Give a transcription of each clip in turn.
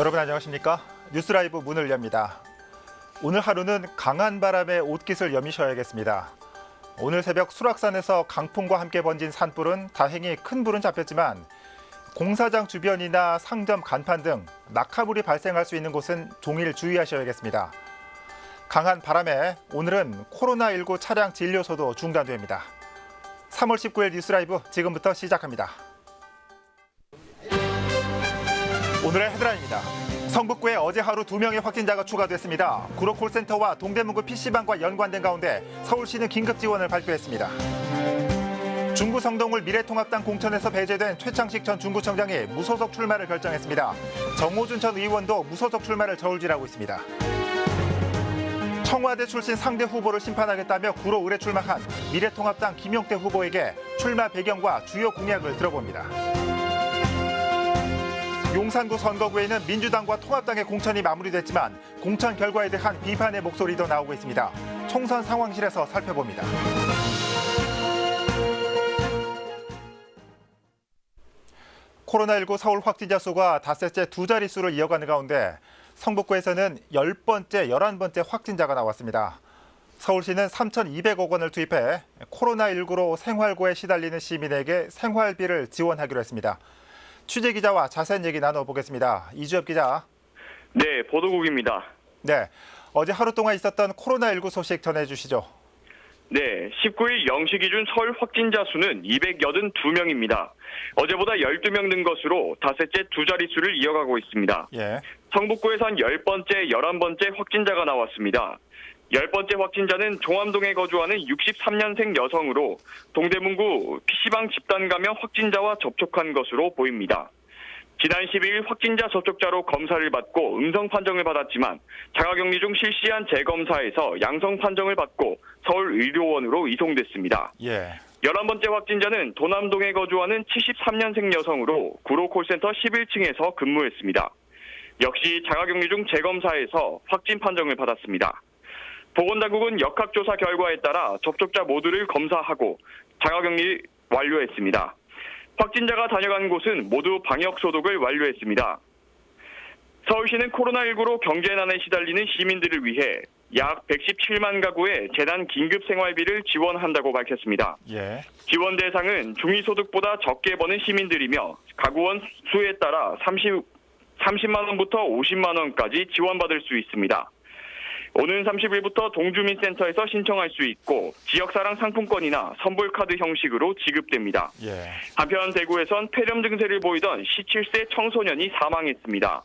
여러분 안녕하십니까? 뉴스라이브 문을 엽니다. 오늘 하루는 강한 바람에 옷깃을 여미셔야겠습니다. 오늘 새벽 수락산에서 강풍과 함께 번진 산불은 다행히 큰 불은 잡혔지만 공사장 주변이나 상점 간판 등 낙하불이 발생할 수 있는 곳은 종일 주의하셔야겠습니다. 강한 바람에 오늘은 코로나19 차량 진료소도 중단됩니다. 3월 19일 뉴스라이브 지금부터 시작합니다. 오늘의 헤드라인입니다. 성북구에 어제 하루 두 명의 확진자가 추가됐습니다. 구로 콜센터와 동대문구 PC방과 연관된 가운데 서울시는 긴급 지원을 발표했습니다. 중구 성동을 미래통합당 공천에서 배제된 최창식 전 중구청장이 무소속 출마를 결정했습니다. 정호준 전 의원도 무소속 출마를 저울질하고 있습니다. 청와대 출신 상대 후보를 심판하겠다며 구로 의뢰 출마한 미래통합당 김용태 후보에게 출마 배경과 주요 공약을 들어봅니다. 용산구 선거구에는 민주당과 통합당의 공천이 마무리됐지만 공천 결과에 대한 비판의 목소리도 나오고 있습니다. 총선 상황실에서 살펴봅니다. 코로나19 서울 확진자 수가 닷새째 두 자릿수를 이어가는 가운데 성북구에서는 10번째, 11번째 확진자가 나왔습니다. 서울시는 3,200억 원을 투입해 코로나19로 생활고에 시달리는 시민에게 생활비를 지원하기로 했습니다. 취재 기자와 자세한 얘기 나눠보겠습니다. 이주엽 기자. 네, 보도국입니다. 네. 어제 하루 동안 있었던 코로나19 소식 전해주시죠. 네, 19일 0시 기준 서울 확진자 수는 282명입니다. 어제보다 12명 는 것으로 닷새째 두 자릿수를 이어가고 있습니다. 예. 성북구에선 10번째, 11번째 확진자가 나왔습니다. 10번째 확진자는 종암동에 거주하는 63년생 여성으로 동대문구 PC방 집단 감염 확진자와 접촉한 것으로 보입니다. 지난 12일 확진자 접촉자로 검사를 받고 음성 판정을 받았지만 자가격리 중 실시한 재검사에서 양성 판정을 받고 서울 의료원으로 이송됐습니다. 예. 11번째 확진자는 도남동에 거주하는 73년생 여성으로 구로 콜센터 11층에서 근무했습니다. 역시 자가격리 중 재검사에서 확진 판정을 받았습니다. 보건당국은 역학조사 결과에 따라 접촉자 모두를 검사하고 자가격리 완료했습니다. 확진자가 다녀간 곳은 모두 방역 소독을 완료했습니다. 서울시는 코로나19로 경제난에 시달리는 시민들을 위해 약 117만 가구에 재난 긴급 생활비를 지원한다고 밝혔습니다. 예. 지원 대상은 중위소득보다 적게 버는 시민들이며 가구원 수에 따라 30, 30만 원부터 50만 원까지 지원받을 수 있습니다. 오는 30일부터 동주민센터에서 신청할 수 있고 지역사랑 상품권이나 선불카드 형식으로 지급됩니다. 예. 한편 대구에선 폐렴 증세를 보이던 17세 청소년이 사망했습니다.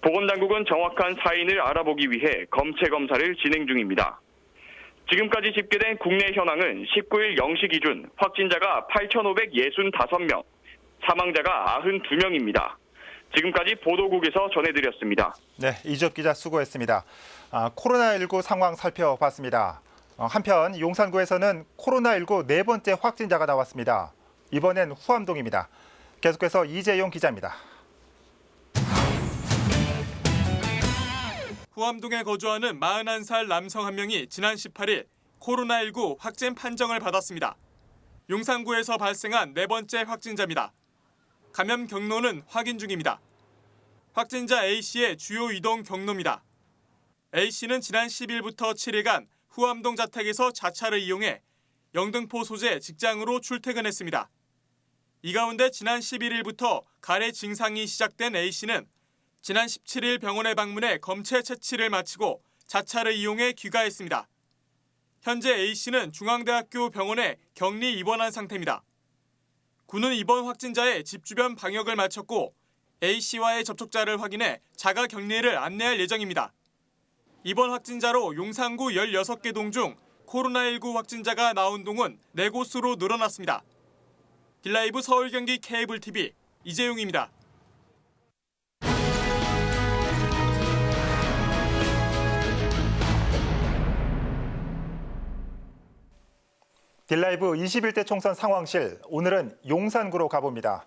보건당국은 정확한 사인을 알아보기 위해 검체 검사를 진행 중입니다. 지금까지 집계된 국내 현황은 19일 0시 기준 확진자가 8,565명, 사망자가 92명입니다. 지금까지 보도국에서 전해드렸습니다. 네, 이주엽 기자 수고했습니다. 아, 코로나19 상황 살펴봤습니다. 어, 한편 용산구에서는 코로나19 네 번째 확진자가 나왔습니다. 이번엔 후암동입니다. 계속해서 이재용 기자입니다. 후암동에 거주하는 41살 남성 한 명이 지난 18일 코로나19 확진 판정을 받았습니다. 용산구에서 발생한 네 번째 확진자입니다. 감염 경로는 확인 중입니다. 확진자 A씨의 주요 이동 경로입니다. A씨는 지난 10일부터 7일간 후암동 자택에서 자차를 이용해 영등포 소재 직장으로 출퇴근했습니다. 이 가운데 지난 11일부터 가래 증상이 시작된 A씨는 지난 17일 병원에 방문해 검체 채취를 마치고 자차를 이용해 귀가했습니다. 현재 A씨는 중앙대학교 병원에 격리 입원한 상태입니다. 군은 이번 확진자의 집 주변 방역을 마쳤고 A씨와의 접촉자를 확인해 자가 격리를 안내할 예정입니다. 이번 확진자로 용산구 16개 동 중 코로나19 확진자가 나온 동은 4곳으로 늘어났습니다. 딜라이브 서울 경기 케이블 TV 이재용입니다. 딜라이브 21대 총선 상황실 오늘은 용산구로 가봅니다.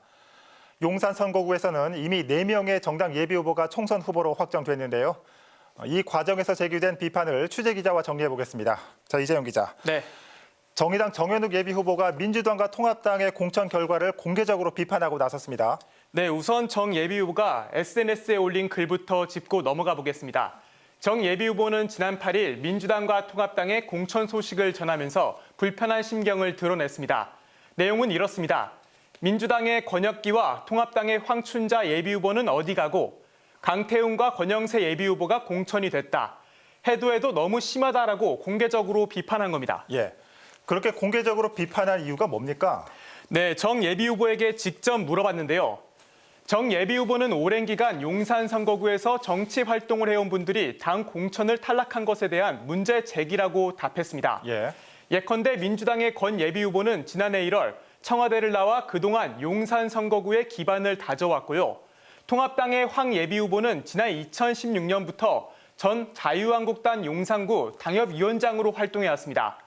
용산 선거구에서는 이미 4명의 정당 예비 후보가 총선 후보로 확정됐는데요. 어, 이 과정에서 제기된 비판을 취재 기자와 정리해 보겠습니다. 자, 이재용 기자. 네. 정의당 정현욱 예비 후보가 민주당과 통합당의 공천 결과를 공개적으로 비판하고 나섰습니다. 네, 우선 정 예비 후보가 SNS에 올린 글부터 짚고 넘어가 보겠습니다. 정 예비 후보는 지난 8일 민주당과 통합당의 공천 소식을 전하면서 불편한 심경을 드러냈습니다. 내용은 이렇습니다. 민주당의 권혁기와 통합당의 황춘자 예비 후보는 어디 가고 강태훈과 권영세 예비 후보가 공천이 됐다. 해도 해도 너무 심하다라고 공개적으로 비판한 겁니다. 예. 그렇게 공개적으로 비판한 이유가 뭡니까? 네, 정 예비 후보에게 직접 물어봤는데요. 정 예비 후보는 오랜 기간 용산 선거구에서 정치 활동을 해온 분들이 당 공천을 탈락한 것에 대한 문제 제기라고 답했습니다. 예. 예컨대 민주당의 권 예비 후보는 지난해 1월 청와대를 나와 그동안 용산 선거구에 기반을 다져왔고요. 통합당의 황 예비 후보는 지난 2016년부터 전 자유한국당 용산구 당협위원장으로 활동해 왔습니다.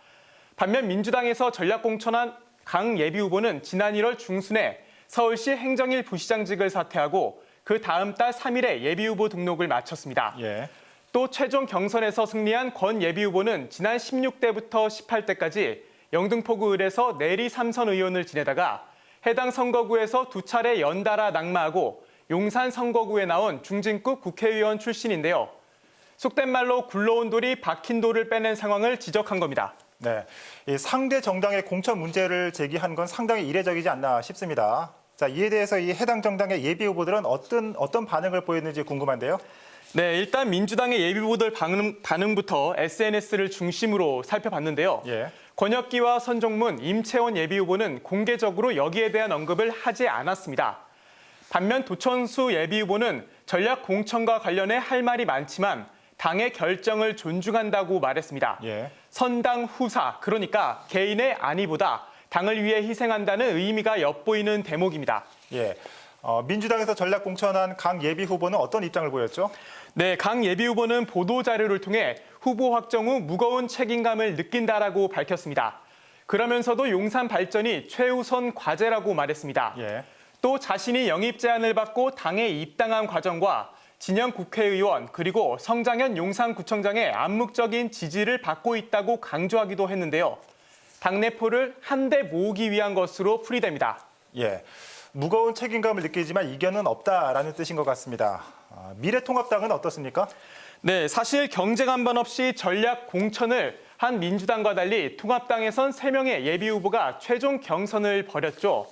반면 민주당에서 전략 공천한 강 예비 후보는 지난 1월 중순에 서울시 행정일 부시장직을 사퇴하고 그 다음 달 3일에 예비 후보 등록을 마쳤습니다. 예. 또 최종 경선에서 승리한 권 예비 후보는 지난 16대부터 18대까지 영등포구 을에서 내리 삼선 의원을 지내다가 해당 선거구에서 두 차례 연달아 낙마하고 용산 선거구에 나온 중진급 국회의원 출신인데요. 속된 말로 굴러온 돌이 박힌 돌을 빼낸 상황을 지적한 겁니다. 네. 이 상대 정당의 공천 문제를 제기한 건 상당히 이례적이지 않나 싶습니다. 자, 이에 대해서 이 해당 정당의 예비 후보들은 어떤 어떤 반응을 보였는지 궁금한데요. 네, 일단 민주당의 예비 후보들 반응, 반응부터 SNS를 중심으로 살펴봤는데요. 예. 권혁기와 선종문, 임채원 예비 후보는 공개적으로 여기에 대한 언급을 하지 않았습니다. 반면 도천수 예비 후보는 전략 공천과 관련해 할 말이 많지만 당의 결정을 존중한다고 말했습니다. 예. 선당 후사, 그러니까 개인의 안위보다 당을 위해 희생한다는 의미가 엿보이는 대목입니다. 예. 어, 민주당에서 전략 공천한 강 예비 후보는 어떤 입장을 보였죠? 네, 강 예비 후보는 보도 자료를 통해 후보 확정 후 무거운 책임감을 느낀다라고 밝혔습니다. 그러면서도 용산 발전이 최우선 과제라고 말했습니다. 예. 또 자신이 영입 제안을 받고 당에 입당한 과정과 진영 국회의원 그리고 성장현 용산구청장의 암묵적인 지지를 받고 있다고 강조하기도 했는데요. 당내포를 한데 모으기 위한 것으로 풀이됩니다. 예. 무거운 책임감을 느끼지만 이견은 없다라는 뜻인 것 같습니다. 아, 미래통합당은 어떻습니까? 네, 사실 경쟁 한번 없이 전략 공천을 한 민주당과 달리 통합당에선 세명의 예비 후보가 최종 경선을 벌였죠.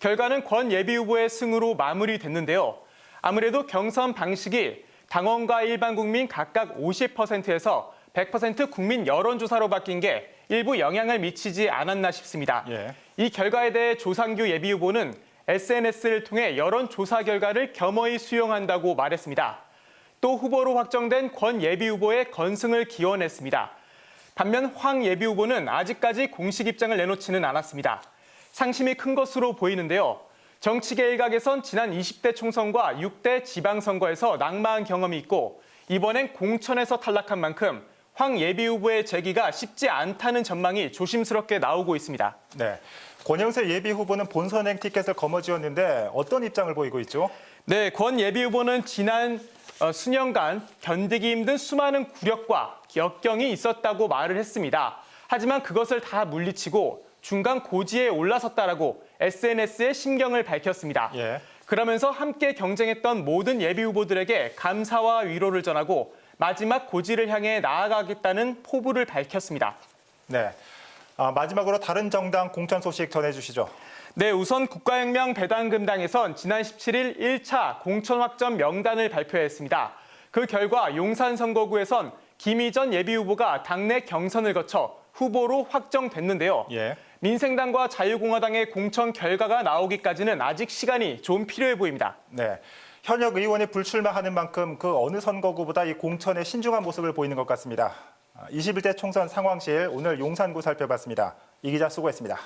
결과는 권 예비 후보의 승으로 마무리됐는데요. 아무래도 경선 방식이 당원과 일반 국민 각각 50%에서 100% 국민 여론조사로 바뀐 게 일부 영향을 미치지 않았나 싶습니다. 예. 이 결과에 대해 조상규 예비 후보는 SNS를 통해 여론조사 결과를 겸허히 수용한다고 말했습니다. 또 후보로 확정된 권 예비 후보의 건승을 기원했습니다. 반면 황 예비 후보는 아직까지 공식 입장을 내놓지는 않았습니다. 상심이 큰 것으로 보이는데요. 정치계 일각에선 지난 20대 총선과 6대 지방선거에서 낙마한 경험이 있고 이번엔 공천에서 탈락한 만큼 황 예비 후보의 재기가 쉽지 않다는 전망이 조심스럽게 나오고 있습니다. 네. 권영세 예비 후보는 본선행 티켓을 거머쥐었는데 어떤 입장을 보이고 있죠? 네, 권 예비 후보는 지난 어, 수년간 견디기 힘든 수많은 굴욕과 역경이 있었다고 말을 했습니다. 하지만 그것을 다 물리치고 중간 고지에 올라섰다라고 SNS에 심경을 밝혔습니다. 예. 그러면서 함께 경쟁했던 모든 예비 후보들에게 감사와 위로를 전하고 마지막 고지를 향해 나아가겠다는 포부를 밝혔습니다. 네. 아, 마지막으로 다른 정당 공천 소식 전해주시죠. 네, 우선 국가혁명 배당금당에선 지난 17일 1차 공천 확정 명단을 발표했습니다. 그 결과 용산 선거구에선 김희전 예비 후보가 당내 경선을 거쳐 후보로 확정됐는데요. 예. 민생당과 자유공화당의 공천 결과가 나오기까지는 아직 시간이 좀 필요해 보입니다. 네. 현역 의원이 불출마하는 만큼 그 어느 선거구보다 이 공천에 신중한 모습을 보이는 것 같습니다. 아, 21대 총선 상황실 오늘 용산구 살펴봤습니다. 이 기자 수고했습니다.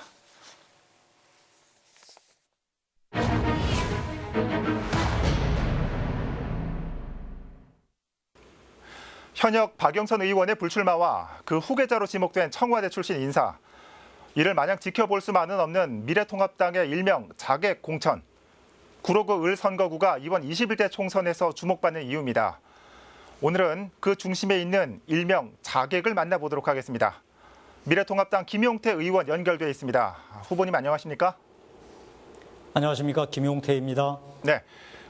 현역 박영선 의원의 불출마와 그 후계자로 지목된 청와대 출신 인사 이를 마냥 지켜볼 수만은 없는 미래통합당의 일명 자객 공천 구로구 을 선거구가 이번 21대 총선에서 주목받는 이유입니다. 오늘은 그 중심에 있는 일명 자객을 만나보도록 하겠습니다. 미래통합당 김용태 의원 연결돼 있습니다. 후보님 안녕하십니까? 안녕하십니까 김용태입니다. 네.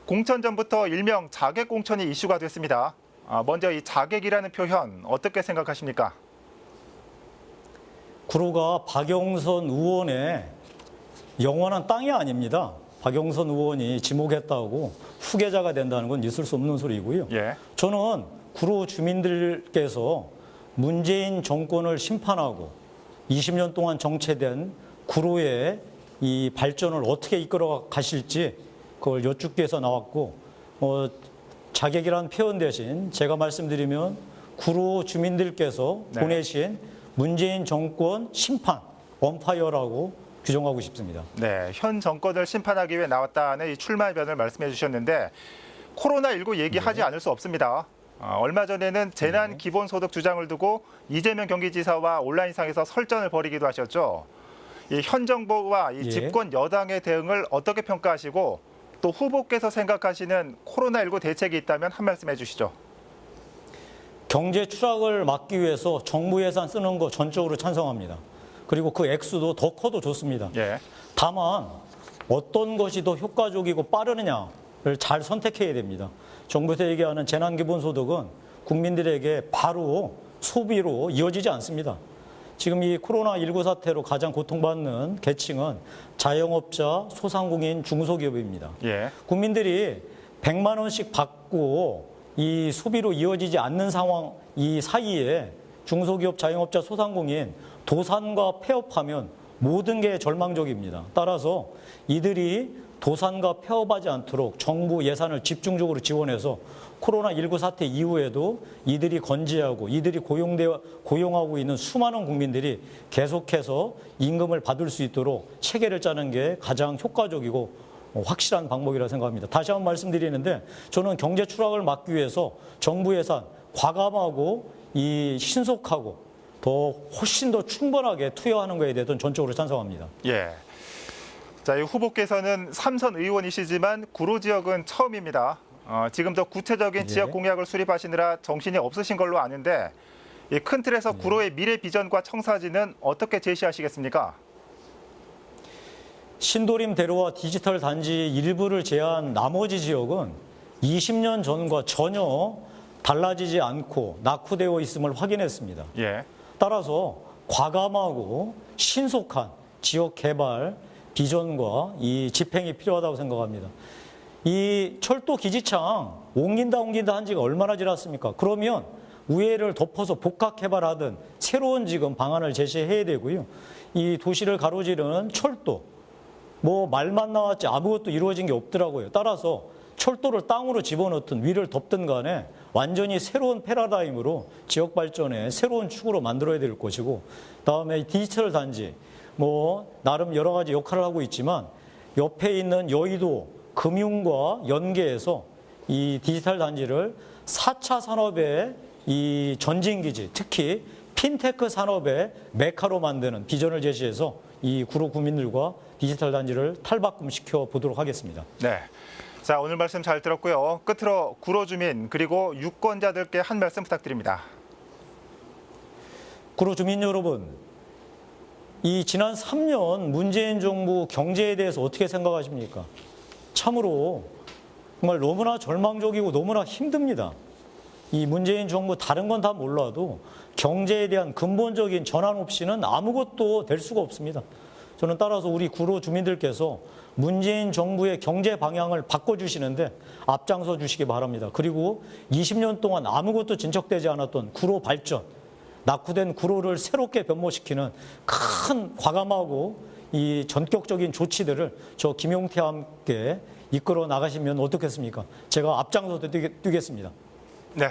공천 전부터 일명 자객 공천이 이슈가 됐습니다. 아, 먼저 이 자객이라는 표현 어떻게 생각하십니까? 구로가 박영선 의원의 영원한 땅이 아닙니다. 박영선 의원이 지목했다고 후계자가 된다는 건 있을 수 없는 소리고요. 예. 저는 구로 주민들께서 문재인 정권을 심판하고 20년 동안 정체된 구로의 이 발전을 어떻게 이끌어 가실지 그걸 여쭙기 위해서 나왔고 어, 자객이라는 표현 대신 제가 말씀드리면 구로 주민들께서 네. 보내신 문재인 정권 심판 언파이어라고 규정하고 싶습니다. 네. 현 정권을 심판하기 위해 나왔다는 이 출마변을 말씀해 주셨는데 코로나19 얘기하지 않을 수 없습니다. 아, 얼마 전에는 재난 기본소득 주장을 두고 이재명 경기지사와 온라인상에서 설전을 벌이기도 하셨죠. 이 현 정부와 이 예. 집권 여당의 대응을 어떻게 평가하시고 또 후보께서 생각하시는 코로나19 대책이 있다면 한 말씀 해주시죠. 경제 추락을 막기 위해서 정부 예산 쓰는 거 전적으로 찬성합니다. 그리고 그 액수도 더 커도 좋습니다. 예. 다만 어떤 것이 더 효과적이고 빠르느냐를 잘 선택해야 됩니다. 정부에서 얘기하는 재난기본소득은 국민들에게 바로 소비로 이어지지 않습니다. 지금 이 코로나19 사태로 가장 고통받는 계층은 자영업자, 소상공인, 중소기업입니다. 예. 국민들이 100만 원씩 받고 이 소비로 이어지지 않는 상황 이 사이에 중소기업 자영업자 소상공인 도산과 폐업하면 모든 게 절망적입니다. 따라서 이들이 도산과 폐업하지 않도록 정부 예산을 집중적으로 지원해서 코로나19 사태 이후에도 이들이 건재하고 이들이 고용돼, 고용하고 있는 수많은 국민들이 계속해서 임금을 받을 수 있도록 체계를 짜는 게 가장 효과적이고 어, 확실한 방법이라 생각합니다. 다시 한번 말씀드리는데 저는 경제 추락을 막기 위해서 정부 예산 과감하고 이 신속하고 더 훨씬 더 충분하게 투여하는 것에 대해서는 전적으로 찬성합니다. 예. 자, 이 후보께서는 삼선 의원이시지만 구로 지역은 처음입니다. 어, 지금 더 구체적인 예. 지역 공약을 수립하시느라 정신이 없으신 걸로 아는데 이 큰 틀에서 네. 구로의 미래 비전과 청사진은 어떻게 제시하시겠습니까? 신도림 대로와 디지털 단지 일부를 제한 나머지 지역은 20년 전과 전혀 달라지지 않고 낙후되어 있음을 확인했습니다. 예. 따라서 과감하고 신속한 지역 개발 비전과 이 집행이 필요하다고 생각합니다. 이 철도 기지창 옮긴다 옮긴다 한 지가 얼마나 지났습니까? 그러면 우회를 덮어서 복합 개발하든 새로운 지금 방안을 제시해야 되고요. 이 도시를 가로지르는 철도 뭐 말만 나왔지 아무것도 이루어진 게 없더라고요. 따라서 철도를 땅으로 집어넣든 위를 덮든 간에 완전히 새로운 패러다임으로 지역 발전의 새로운 축으로 만들어야 될 것이고 다음에 이 디지털 단지 뭐 나름 여러 가지 역할을 하고 있지만 옆에 있는 여의도 금융과 연계해서 이 디지털 단지를 4차 산업의 이 전진기지 특히 핀테크 산업의 메카로 만드는 비전을 제시해서 이 구로 구민들과 디지털 단지를 탈바꿈시켜 보도록 하겠습니다. 네. 자, 오늘 말씀 잘 들었고요. 끝으로 구로 주민 그리고 유권자들께 한 말씀 부탁드립니다. 구로 주민 여러분, 이 지난 3년 문재인 정부 경제에 대해서 어떻게 생각하십니까? 참으로 정말 너무나 절망적이고 너무나 힘듭니다. 이 문재인 정부 다른 건 다 몰라도 경제에 대한 근본적인 전환 없이는 아무것도 될 수가 없습니다. 저는 따라서 우리 구로 주민들께서 문재인 정부의 경제 방향을 바꿔주시는데 앞장서 주시기 바랍니다. 그리고 20년 동안 아무것도 진척되지 않았던 구로 발전, 낙후된 구로를 새롭게 변모시키는 큰 과감하고 이 전격적인 조치들을 저 김용태와 함께 이끌어 나가시면 어떻겠습니까? 제가 앞장서 뛰- 뛰겠습니다. 네.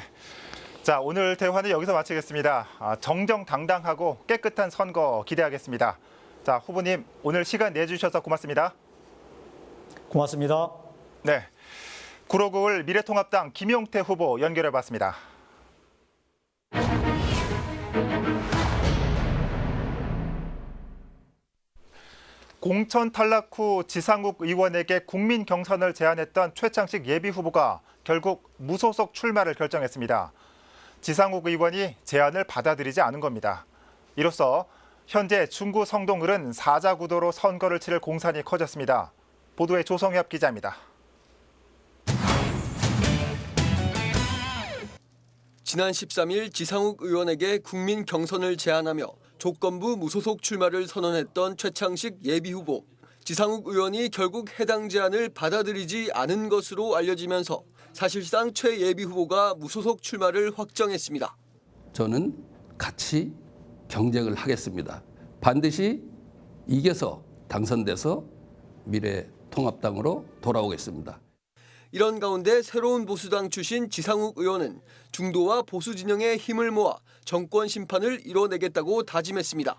자, 오늘 대화는 여기서 마치겠습니다. 아, 정정당당하고 깨끗한 선거 기대하겠습니다. 자, 후보님 오늘 시간 내주셔서 고맙습니다. 고맙습니다. 네. 구로구을 미래통합당 김용태 후보 연결해봤습니다. 공천 탈락 후 지상욱 의원에게 국민 경선을 제안했던 최창식 예비 후보가 결국 무소속 출마를 결정했습니다. 지상욱 의원이 제안을 받아들이지 않은 겁니다. 이로써 현재 중구 성동을은 사자 구도로 선거를 치를 공산이 커졌습니다. 보도에 조성엽 기자입니다. 지난 13일 지상욱 의원에게 국민 경선을 제안하며 조건부 무소속 출마를 선언했던 최창식 예비후보. 지상욱 의원이 결국 해당 제안을 받아들이지 않은 것으로 알려지면서 사실상 최 예비후보가 무소속 출마를 확정했습니다. 저는 같이 경쟁을 하겠습니다. 반드시 이겨서 당선돼서 미래 통합당으로 돌아오겠습니다. 이런 가운데 새로운 보수당 출신 지상욱 의원은 중도와 보수 진영의 힘을 모아 정권 심판을 이뤄내겠다고 다짐했습니다.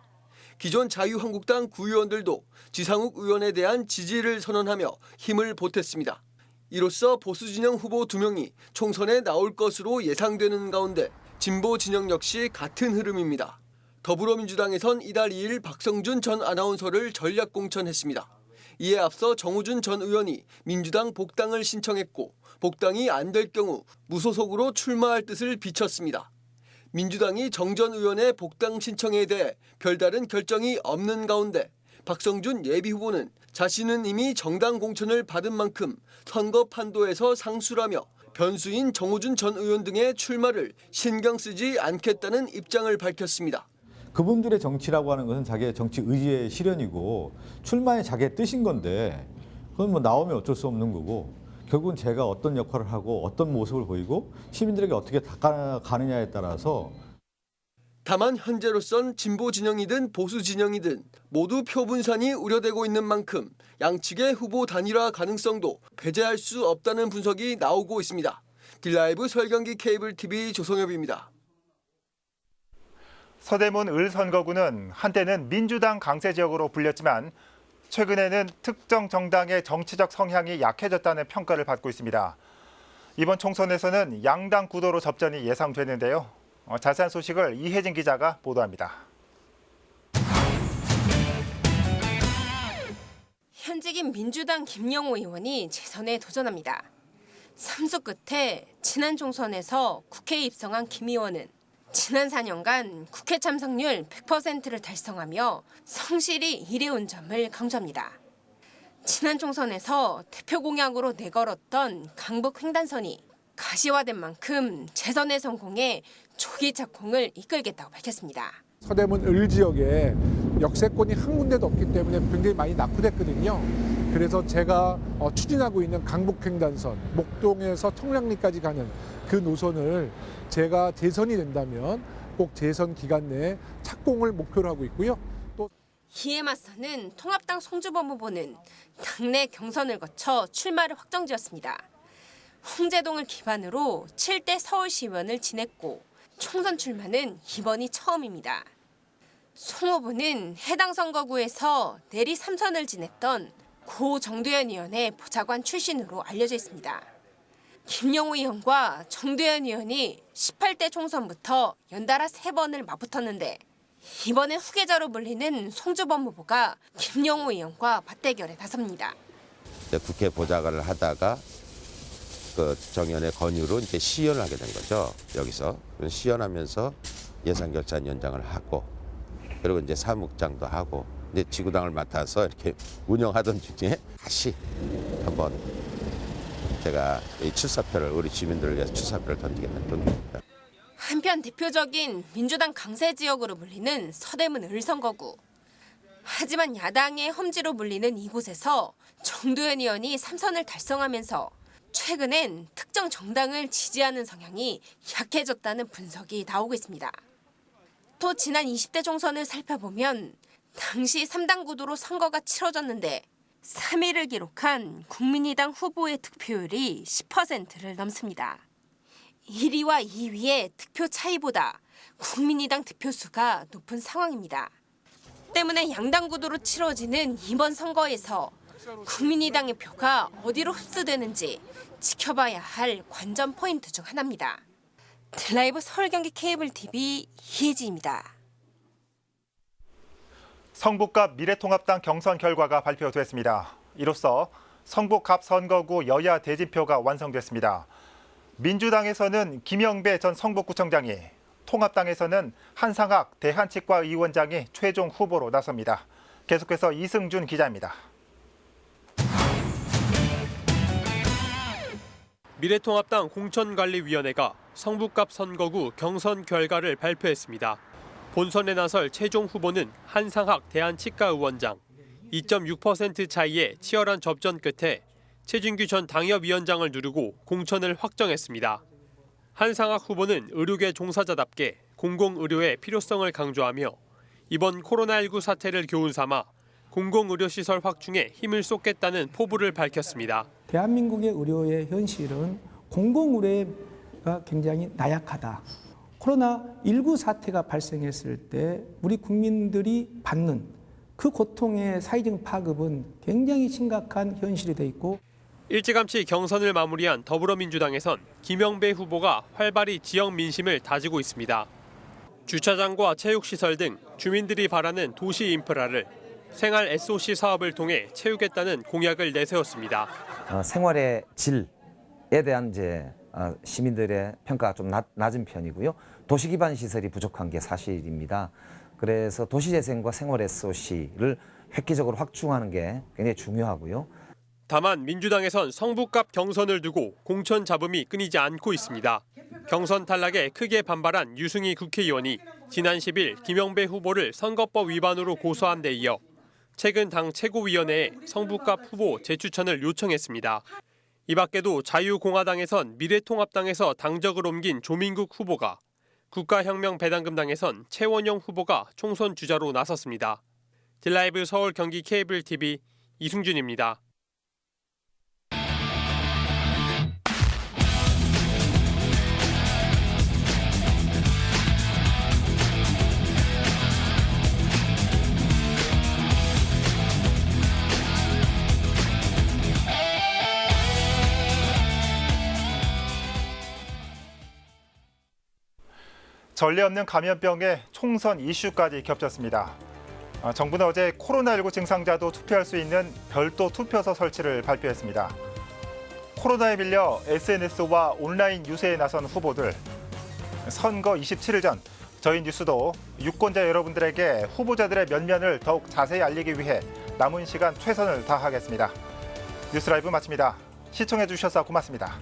기존 자유한국당 구의원들도 지상욱 의원에 대한 지지를 선언하며 힘을 보탰습니다. 이로써 보수 진영 후보 두 명이 총선에 나올 것으로 예상되는 가운데 진보 진영 역시 같은 흐름입니다. 더불어민주당에선 이달 2일 박성준 전 아나운서를 전략 공천했습니다. 이에 앞서 정우준 전 의원이 민주당 복당을 신청했고 복당이 안 될 경우 무소속으로 출마할 뜻을 비쳤습니다. 민주당이 정 전 의원의 복당 신청에 대해 별다른 결정이 없는 가운데 박성준 예비후보는 자신은 이미 정당 공천을 받은 만큼 선거 판도에서 상수라며 변수인 정우준 전 의원 등의 출마를 신경 쓰지 않겠다는 입장을 밝혔습니다. 그분들의 정치라고 하는 것은 자기의 정치 의지의 실현이고 출마의 자기의 뜻인 건데 그건 뭐 나오면 어쩔 수 없는 거고 결국은 제가 어떤 역할을 하고 어떤 모습을 보이고 시민들에게 어떻게 다가가느냐에 따라서 다만 현재로선 진보 진영이든 보수 진영이든 모두 표 분산이 우려되고 있는 만큼 양측의 후보 단일화 가능성도 배제할 수 없다는 분석이 나오고 있습니다. 딜라이브 설경기 케이블 TV 조성엽입니다. 서대문 을 선거구는 한때는 민주당 강세 지역으로 불렸지만 최근에는 특정 정당의 정치적 성향이 약해졌다는 평가를 받고 있습니다. 이번 총선에서는 양당 구도로 접전이 예상되는데요. 어, 자세한 소식을 이혜진 기자가 보도합니다. 현직인 민주당 김영호 의원이 재선에 도전합니다. 삼수 끝에 지난 총선에서 국회에 입성한 김 의원은 지난 4년간 국회 참석률 100%를 달성하며 성실히 일해온 점을 강조합니다. 지난 총선에서 대표 공약으로 내걸었던 강북 횡단선이 가시화된 만큼 재선에 성공해 조기 착공을 이끌겠다고 밝혔습니다. 서대문 을 지역에 역세권이 한 군데도 없기 때문에 굉장히 많이 낙후됐거든요. 그래서 제가 어, 추진하고 있는 강북횡단선, 목동에서 청량리까지 가는 그 노선을 제가 재선이 된다면 꼭 재선 기간 내에 착공을 목표로 하고 있고요. 또 이에 맞서는 통합당 송주범 후보는 당내 경선을 거쳐 출마를 확정지었습니다. 홍제동을 기반으로 7대 서울시의원을 지냈고 총선 출마는 이번이 처음입니다. 송 후보는 해당 선거구에서 내리 3선을 지냈던 고 정두현 의원의 보좌관 출신으로 알려져 있습니다. 김영우 의원과 정두현 의원이 18대 총선부터 연달아 3번을 맞붙었는데 이번에 후계자로 불리는 송주범 후보가 김영우 의원과 맞대결에 나섭니다. 국회 보좌관을 하다가 그 정연의 권유로 이제 시연을 하게 된 거죠. 여기서 시연하면서 예산 결산 연장을 하고 그리고 이제 사무국장도 하고 이제 지구당을 맡아서 이렇게 운영하던 중에 다시 한번 제가 이 출사표를 우리 주민들을 위해서 출사표를 던지겠다는 동기입니다. 한편 대표적인 민주당 강세 지역으로 불리는 서대문 을선거구. 하지만 야당의 험지로 불리는 이곳에서 정두현 의원이 3선을 달성하면서 최근엔 특정 정당을 지지하는 성향이 약해졌다는 분석이 나오고 있습니다. 또 지난 20대 총선을 살펴보면 당시 3당 구도로 선거가 치러졌는데 3위를 기록한 국민의당 후보의 득표율이 10%를 넘습니다. 1위와 2위의 득표 차이보다 국민의당 득표수가 높은 상황입니다. 때문에 양당 구도로 치러지는 이번 선거에서 국민의당의 표가 어디로 흡수되는지 지켜봐야 할 관전 포인트 중 하나입니다. 드라이브 서울 경기 케이블 TV 이혜지입니다. 성북갑 미래통합당 경선 결과가 발표됐습니다. 이로써 성북갑 선거구 여야 대진표가 완성됐습니다. 민주당에서는 김영배 전 성북구청장이, 통합당에서는 한상학 대한치과 의원장이 최종 후보로 나섭니다. 계속해서 이승준 기자입니다. 미래통합당 공천관리위원회가 성북갑 선거구 경선 결과를 발표했습니다. 본선에 나설 최종 후보는 한상학 대한치과 의원장 2.6% 차이의 치열한 접전 끝에 최진규 전 당협위원장을 누르고 공천을 확정했습니다. 한상학 후보는 의료계 종사자답게 공공의료의 필요성을 강조하며 이번 코로나19 사태를 교훈 삼아 공공의료시설 확충에 힘을 쏟겠다는 포부를 밝혔습니다. 대한민국의 의료의 현실은 공공의료가 굉장히 나약하다. 코로나19 사태가 발생했을 때 우리 국민들이 받는 그 고통의 사회적 파급은 굉장히 심각한 현실이 돼 있고 일찌감치 경선을 마무리한 더불어민주당에선 김영배 후보가 활발히 지역 민심을 다지고 있습니다. 주차장과 체육시설 등 주민들이 바라는 도시 인프라를 생활 SOC 사업을 통해 채우겠다는 공약을 내세웠습니다. 어, 생활의 질에 대한 이제 어, 시민들의 평가가 좀 낮, 낮은 편이고요. 도시 기반 시설이 부족한 게 사실입니다. 그래서 도시재생과 생활 SOC를 획기적으로 확충하는 게 굉장히 중요하고요. 다만 민주당에선 성북갑 경선을 두고 공천 잡음이 끊이지 않고 있습니다. 경선 탈락에 크게 반발한 유승희 국회의원이 지난 10일 김영배 후보를 선거법 위반으로 고소한 데 이어 최근 당 최고위원회에 성북갑 후보 재추천을 요청했습니다. 이 밖에도 자유공화당에선 미래통합당에서 당적을 옮긴 조민국 후보가 국가혁명 배당금당에선 최원영 후보가 총선 주자로 나섰습니다. 딜라이브 서울 경기 케이블 TV 이승준입니다. 전례 없는 감염병에 총선 이슈까지 겹쳤습니다. 아, 정부는 어제 코로나19 증상자도 투표할 수 있는 별도 투표소 설치를 발표했습니다. 코로나에 밀려 SNS와 온라인 유세에 나선 후보들. 선거 27일 전 저희 뉴스도 유권자 여러분들에게 후보자들의 면면을 더욱 자세히 알리기 위해 남은 시간 최선을 다하겠습니다. 뉴스 라이브 마칩니다. 시청해 주셔서 고맙습니다.